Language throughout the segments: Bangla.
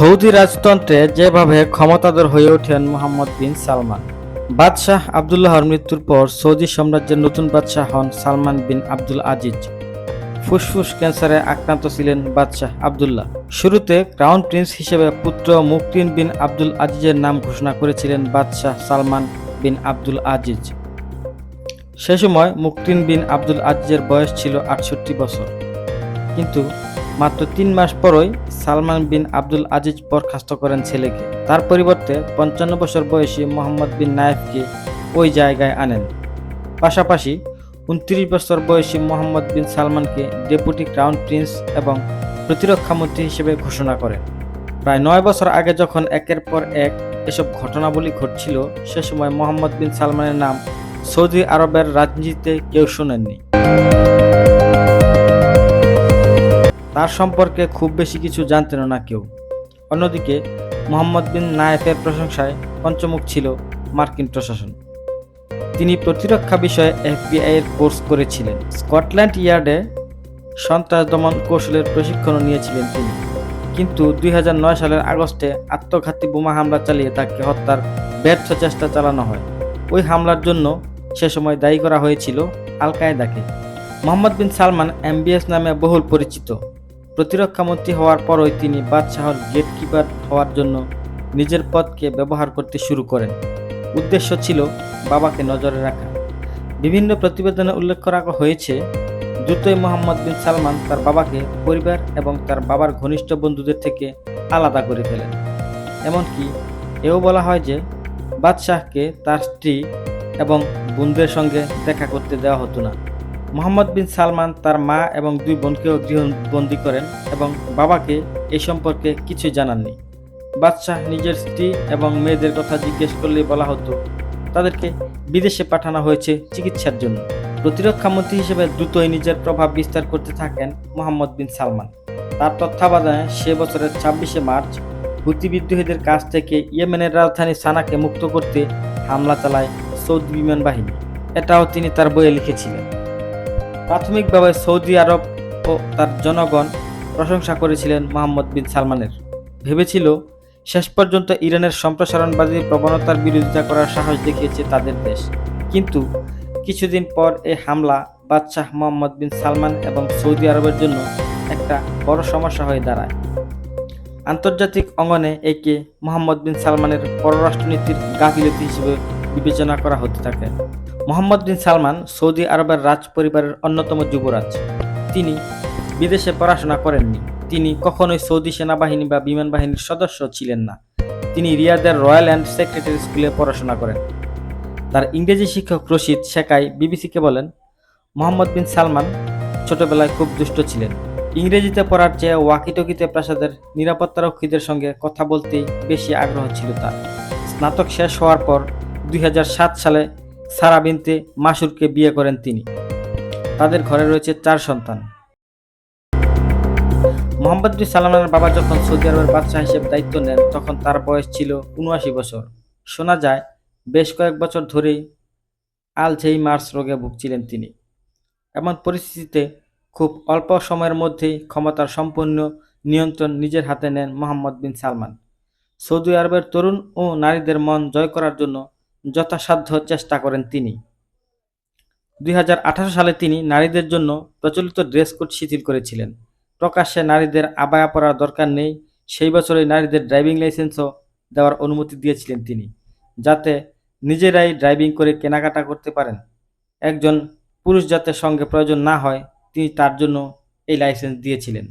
সৌদি রাজতন্ত্রে যেভাবে ক্ষমতাধর হয়ে ওঠেন মোহাম্মদ বিন সালমান, বাদশাহ আবদুল্লাহর মৃত্যুর পর সৌদি সাম্রাজ্যের নতুন বাদশাহ হন সালমান বিন আব্দুল আজিজ। ফুসফুস ক্যান্সারে আক্রান্ত ছিলেন বাদশাহ আবদুল্লাহ। শুরুতে ক্রাউন প্রিন্স হিসেবে পুত্র মুকরিন বিন আব্দুল আজিজের নাম ঘোষণা করেছিলেন বাদশাহ সালমান বিন আব্দুল আজিজ। সে সময় মুকরিন বিন আব্দুল আজিজের বয়স ছিল আটষট্টি বছর। কিন্তু মাত্র তিন মাস পরই সালমান বিন আব্দুল আজিজ বরখাস্ত করেন ছেলেকে। তার পরিবর্তে পঞ্চান্ন বছর বয়সী মোহাম্মদ বিন নায়েফকে ওই জায়গায় আনেন। পাশাপাশি উনত্রিশ বছর বয়সী মোহাম্মদ বিন সালমানকে ডেপুটি ক্রাউন প্রিন্স এবং প্রতিরক্ষা মন্ত্রী হিসেবে ঘোষণা করেন। প্রায় নয় বছর আগে যখন একের পর এক এসব ঘটনাবলী ঘটছিল, সে সময় মোহাম্মদ বিন সালমানের নাম সৌদি আরবের রাজনীতিতে কেউ শোনেননি। তার সম্পর্কে খুব বেশি কিছু জানতেন না কেউ। অন্যদিকে, মোহাম্মদ বিন নায়েফের প্রশংসায় পঞ্চমুখ ছিল মার্কিন প্রশাসন। তিনি প্রতিরক্ষা বিষয়ে এফবিআই এর কোর্স করেছিলেন। স্কটল্যান্ড ইয়ার্ডে সন্ত্রাস দমন কৌশলের প্রশিক্ষণও নিয়েছিলেন তিনি। কিন্তু দুই হাজার নয় সালের আগস্টে আত্মঘাতী বোমা হামলা চালিয়ে তাকে হত্যার ব্যর্থ চেষ্টা চালানো হয়। ওই হামলার জন্য সে সময় দায়ী করা হয়েছিল আল কায়দাকে মোহাম্মদ বিন সালমান এমবিএস নামে বহুল পরিচিত। প্রতিরক্ষা মন্ত্রী হওয়ার পরই তিনি বাদশাহর গেটকিপার হওয়ার জন্য নিজের পদকে ব্যবহার করতে শুরু করেন। উদ্দেশ্য ছিল বাবাকে নজরে রাখা। বিভিন্ন প্রতিবেদনে উল্লেখ করা হয়েছে, দ্রুতই মোহাম্মদ বিন সালমান তার বাবাকে পরিবার এবং তার বাবার ঘনিষ্ঠ বন্ধুদের থেকে আলাদা করে ফেলেন। এমনকি এও বলা হয় যে, বাদশাহকে তার স্ত্রী এবং বোনদের সঙ্গে দেখা করতে দেওয়া হতো না। মোহাম্মদ বিন সালমান তার মা এবং দুই বোনকেও গৃহবন্দী করেন এবং বাবাকে এই সম্পর্কে কিছুই জানাননি। বাদশাহ নিজের স্ত্রী এবং মেয়েদের কথা জিজ্ঞেস করলে বলা হতো, তাদেরকে বিদেশে পাঠানো হয়েছে চিকিৎসার জন্য। প্রতিরক্ষা মন্ত্রী হিসেবে দ্রুতই নিজের প্রভাব বিস্তার করতে থাকেন মোহাম্মদ বিন সালমান। তার তত্ত্বাবধানে সে বছরের ছাব্বিশে মার্চ হুতি বিদ্রোহীদের কাছ থেকে ইয়েমেনের রাজধানী সানাকে মুক্ত করতে হামলা চালায় সৌদি বিমান বাহিনী। এটাও তিনি তার বইয়ে লিখেছিলেন। প্রাথমিকভাবে সৌদি আরব ও তার জনগণ প্রশংসা করেছিলেন মোহাম্মদ বিন সালমানের। ভেবেছিল, শেষ পর্যন্ত ইরানের সম্প্রসারণবাদী প্রবণতার বিরোধিতা করার সাহস দেখিয়েছে তাদের দেশ। কিন্তু কিছুদিন পর এই হামলা বাদশাহ মোহাম্মদ বিন সালমান এবং সৌদি আরবের জন্য একটা বড় সমস্যা হয়ে দাঁড়ায়। আন্তর্জাতিক অঙ্গনে একে মোহাম্মদ বিন সালমানের পররাষ্ট্রনীতির গাফিলতি হিসেবে বিবেচনা করা হতে থাকে। মোহাম্মদ বিন সালমান সৌদি আরবের রাজ পরিবারের অন্যতম যুবরাজ। তিনি বিদেশে পড়াশোনা করেননি। তিনি কখনোই সৌদি সেনাবাহিনী বা বিমান বাহিনীর সদস্য ছিলেন না। তিনি রিয়াদের রয়্যাল অ্যান্ড সেক্রেটারি স্কুলে পড়াশোনা করেন। তার ইংরেজি শিক্ষক রশিদ শেখাই বিবিসিকে বলেন, মোহাম্মদ বিন সালমান ছোটবেলায় খুব দুষ্ট ছিলেন। ইংরেজিতে পড়ার চেয়ে ওয়াকিটকিতে প্রাসাদের নিরাপত্তারক্ষীদের সঙ্গে কথা বলতেই বেশি আগ্রহ ছিল তার। স্নাতক শেষ হওয়ার পর দুই হাজার সাত সালে সারা বিনতে মাসুরকে বিয়ে করেন তিনি। তাদের ঘরে রয়েছে চার সন্তান। মোহাম্মদ বিন সালমানের বাবা যখন সৌদি আরবের বাদশাহ হিসেবে দায়িত্ব নেন, তখন তার বয়স ছিল উনআশি বছর। শোনা যায়, বেশ কয়েক বছর ধরেই আলঝেইমার্স রোগে ভুগছিলেন তিনি। এমন পরিস্থিতিতে খুব অল্প সময়ের মধ্যেই ক্ষমতার সম্পূর্ণ নিয়ন্ত্রণ নিজের হাতে নেন মোহাম্মদ বিন সালমান। সৌদি আরবের তরুণ ও নারীদের মন জয় করার জন্য যথাসাধ্য চেষ্টা করেন তিনি। দুই হাজার আঠারো সালে তিনি নারীদের জন্য প্রচলিত ড্রেস কোড শিথিল করেছিলেন। প্রকাশ্যে নারীদের আবায়া পরার দরকার নেই, সেই বছরই নারীদের ড্রাইভিং লাইসেন্সও দেওয়ার অনুমতি দিয়েছিলেন তিনি, যাতে নিজেরাই ড্রাইভিং করে কেনাকাটা করতে পারেন। একজন পুরুষ যাতে সঙ্গে প্রয়োজন না হয়, তিনি তার জন্য এই লাইসেন্স দিয়েছিলেন।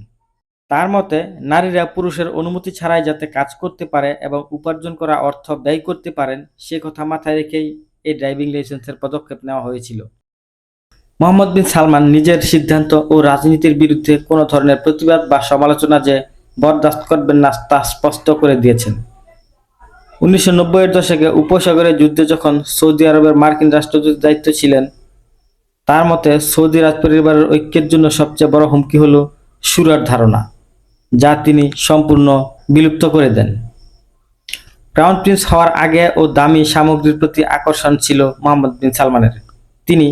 তার মতে, নারীরা পুরুষের অনুমতি ছাড়াই যাতে কাজ করতে পারে এবং উপার্জন করা অর্থ ব্যয় করতে পারেন, সে কথা মাথায় রেখেই এই ড্রাইভিং লাইসেন্সের পদক্ষেপ নেওয়া হয়েছিল। মোহাম্মদ বিন সালমান নিজের সিদ্ধান্ত ও রাজনীতির বিরুদ্ধে কোনো ধরনের প্রতিবাদ বা সমালোচনা যে বরদাস্ত করবেন না, তা স্পষ্ট করে দিয়েছেন। উনিশশো নব্বইয়ের দশকে উপসাগরের যুদ্ধে যখন সৌদি আরবের মার্কিন রাষ্ট্রদূতের দায়িত্ব ছিলেন, তার মতে সৌদি রাজপরিবারের ঐক্যের জন্য সবচেয়ে বড় হুমকি হল সুরার ধারণা। যা তিনি সম্পূর্ণ বিলুপ্ত করে দেন। ক্রাউন প্রিন্স হওয়ার আগে ও দামি সামগ্রীর প্রতি আকর্ষণ ছিল মোহাম্মদ বিন সালমানের। তিনি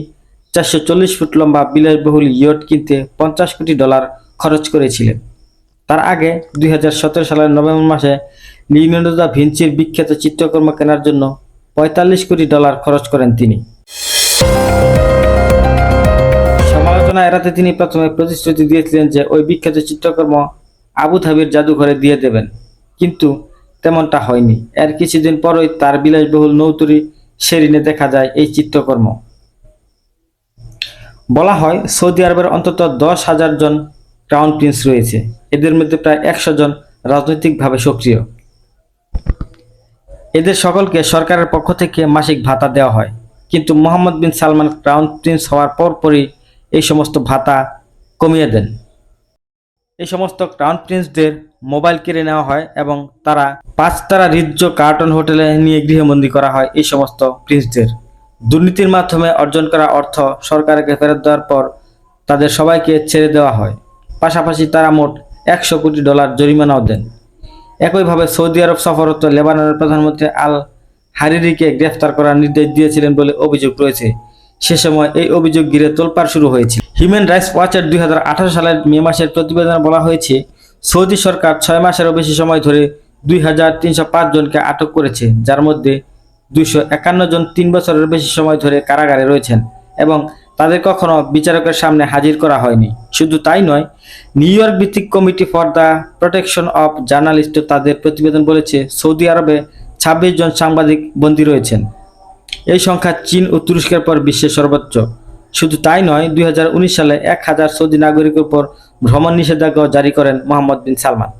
চারশো চল্লিশ ফুট লম্বা বিলাসবহুল ইয়ট কিনতে পঞ্চাশ কোটি ডলার খরচ করেছিলেন। তার আগে দুই হাজার সতেরো সালের নভেম্বর মাসে লিওনার্দো দা ভিঞ্চির বিখ্যাত চিত্রকর্ম কেনার জন্য পঁয়তাল্লিশ কোটি ডলার খরচ করেন তিনি। সমালোচনা এড়াতে তিনি প্রথমে প্রতিশ্রুতি দিয়েছিলেন যে ওই বিখ্যাত চিত্রকর্ম আবু ধাবির জাদুঘরে দিয়ে দেবেন। কিন্তু তেমনটা হয়নি। এর কিছুদিন পরই তার বিলাসবহুল নৌতুরি সেরিনে দেখা যায় এই চিত্রকর্ম। বলা হয়, সৌদি আরবের অন্তত দশ হাজার জন ক্রাউন প্রিন্স রয়েছে। এদের মধ্যে প্রায় একশো জন রাজনৈতিকভাবে সক্রিয়। এদের সকলকে সরকারের পক্ষ থেকে মাসিক ভাতা দেওয়া হয়। কিন্তু Mohammed bin Salman crown prince হওয়ার পরপরই এই সমস্ত ভাতা কমিয়ে দেন। এই সমস্ত ক্রাউন প্রিন্সদের মোবাইল কেড়ে নেওয়া হয় এবং তারা পাঁচতারা রিজ্জ কার্টন হোটেলে নিয়ে গৃহবন্দী করা হয় এই সমস্ত প্রিন্সদের দুর্নীতির মাধ্যমে অর্জন করা অর্থ সরকারকে ফেরত দেওয়ার পর তাদের সবাইকে ছেড়ে দেওয়া হয়। পাশাপাশি তারা মোট একশো কোটি ডলার জরিমানাও দেন। একইভাবে সৌদি আরব সফররত লেবাননের প্রধানমন্ত্রী আল হারিরিকে গ্রেফতার করার নির্দেশ দিয়েছিলেন বলে অভিযোগ রয়েছে। সে সময় এই অভিযোগ ঘিরে তোলপাড় শুরু হয়েছিল হিউম্যান রাইটস ওয়াচের দুই সালের মে মাসের প্রতিবেদনে বলা হয়েছে, সৌদি সরকার ছয় মাসেরও বেশি সময় ধরে দুই হাজার তিনশো পাঁচ জনকে আটক করেছে, যার মধ্যে দুইশো একান্ন জন তিন বছরের বেশি সময় ধরে কারাগারে রয়েছেন এবং তাদের কখনো বিচারকের সামনে হাজির করা হয়নি। শুধু তাই নয়, নিউ ইয়র্ক ভিত্তিক committee for the protection of journalist তাদের প্রতিবেদন বলেছে, সৌদি আরবে ছাব্বিশ জন সাংবাদিক বন্দী রয়েছেন। এই সংখ্যা চীন ও তুরস্কের পর বিশ্বের সর্বোচ্চ। শুধু তাই নয়, দুই সালে এক হাজার সৌদি নাগরিকের উপর ভ্রমণ নিষেধাজ্ঞাও জারি করেন মোহাম্মদ বিন সালমান।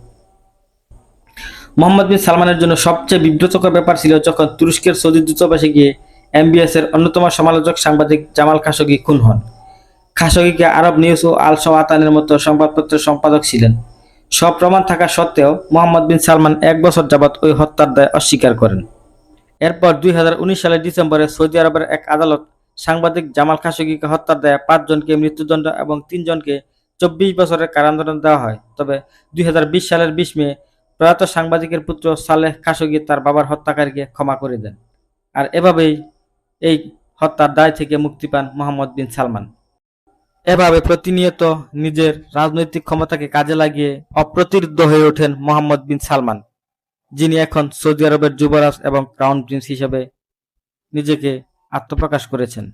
মোহাম্মদ বিন সালমানের জন্য সবচেয়ে বিব্রতকর ব্যাপার ছিল যখন তুরস্কের সৌদি দূতাবাসে গিয়ে এমবিএস এর অন্যতম সমালোচক সাংবাদিক জামাল খাশোগি খুন হন। খাশোগিকে আরব নিউজ ও আল সওয়াতানের মতো সংবাদপত্রের সম্পাদক ছিলেন। সব প্রমাণ থাকা সত্ত্বেও মোহাম্মদ বিন সালমান এক বছর যাবৎ ওই হত্যার দায় অস্বীকার করেন। এরপর দুই হাজার উনিশ সালের ডিসেম্বরে সৌদি আরবের এক আদালত সাংবাদিক জামাল খাশোগিকে হত্যার দায়ে পাঁচজনকে মৃত্যুদণ্ড এবং তিনজনকে চব্বিশ বছরের কারাদণ্ড দেওয়া হয়। তবে দুই হাজার বিশ সালের বিশ মে প্রয়াত সাংবাদিকের পুত্র সালেহ খাশোগি তার বাবার হত্যাকারীকে ক্ষমা করে দেন। আর এভাবেই এই হত্যার দায় থেকে মুক্তি পান মোহাম্মদ বিন সালমান। এভাবে প্রতিনিয়ত নিজের রাজনৈতিক ক্ষমতাকে কাজে লাগিয়ে অপ্রতিরোধ্য হয়ে ওঠেন মোহাম্মদ বিন সালমান। যিনি এখন সৌদি আরবের যুবরাজ এবং ক্রাউন প্রিন্স হিসেবে নিজেকে আত্মপ্রকাশ করেছেন।